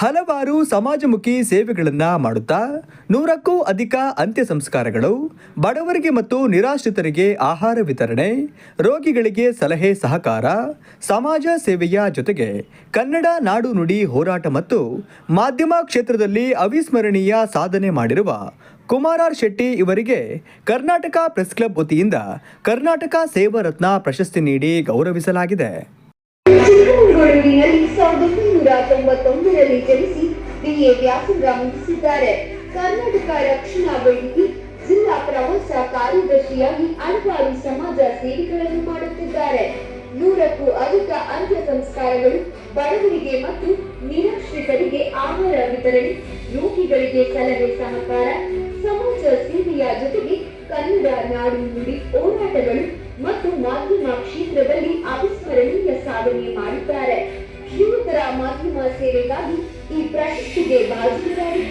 ಹಲವಾರು ಸಮಾಜಮುಖಿ ಸೇವೆಗಳನ್ನ ಮಾಡುತ್ತಾ ನೂರಕ್ಕೂ ಅಧಿಕ ಅಂತ್ಯ ಸಂಸ್ಕಾರಗಳು ಬಡವರಿಗೆ ಮತ್ತು ನಿರಾಶ್ರಿತರಿಗೆ ಆಹಾರ ವಿತರಣೆ, ರೋಗಿಗಳಿಗೆ ಸಲಹೆ ಸಹಕಾರ, ಸಮಾಜ ಸೇವೆಯ ಜೊತೆಗೆ ಕನ್ನಡ ನಾಡು ನುಡಿ ಹೋರಾಟ ಮತ್ತು ಮಾಧ್ಯಮ ಕ್ಷೇತ್ರದಲ್ಲಿ ಅವಿಸ್ಮರಣೀಯ ಸಾಧನೆ ಮಾಡಿರುವ ಕುಮಾರಾರ್ ಶೆಟ್ಟಿ ಇವರಿಗೆ ಕರ್ನಾಟಕ ಪ್ರೆಸ್ ಕ್ಲಬ್ ವತಿಯಿಂದ ಕರ್ನಾಟಕ ಸೇವಾರತ್ನ ಪ್ರಶಸ್ತಿ ನೀಡಿ ಗೌರವಿಸಲಾಗಿದೆ. ತೊಂಬತ್ತೊಂದರಲ್ಲಿ ಜನಿಸಿ ಬಿಎ ವ್ಯಾಸಂಗ ಮುಗಿಸಿದ್ದಾರೆ. ಕರ್ನಾಟಕ ರಕ್ಷಣಾ ವೇದಿಕೆ ಜಿಲ್ಲಾ ಪ್ರವಾಸ ಕಾರ್ಯದರ್ಶಿಯಾಗಿ ಹಲವಾರು ಸಮಾಜ ಸೇವೆಗಳನ್ನು ಮಾಡುತ್ತಿದ್ದಾರೆ. ನೂರಕ್ಕೂ ಅಧಿಕ ಅಂತ್ಯ ಸಂಸ್ಕಾರಗಳು, ಬಡವರಿಗೆ ಮತ್ತು ನಿರಾಶ್ರಿತರಿಗೆ ಆಹಾರ ವಿತರಣೆ, ರೋಗಿಗಳಿಗೆ ಸಲಹೆ ಸಹಕಾರ, ಸಮಾಜ ಸೇವೆಯ ಜೊತೆಗೆ ಕನ್ನಡ ನಾಡು ನುಡಿ ಹೋರಾಟಗಳು ಮತ್ತು ಮಾಧ್ಯಮ ಕ್ಷೇತ್ರದಲ್ಲಿ ಅವಿಸ್ಮರಣೀಯ ಸಾಧನೆ ಮಾಡಿದ್ದಾರೆ. vai ser o Gabi. E para que estudar mais o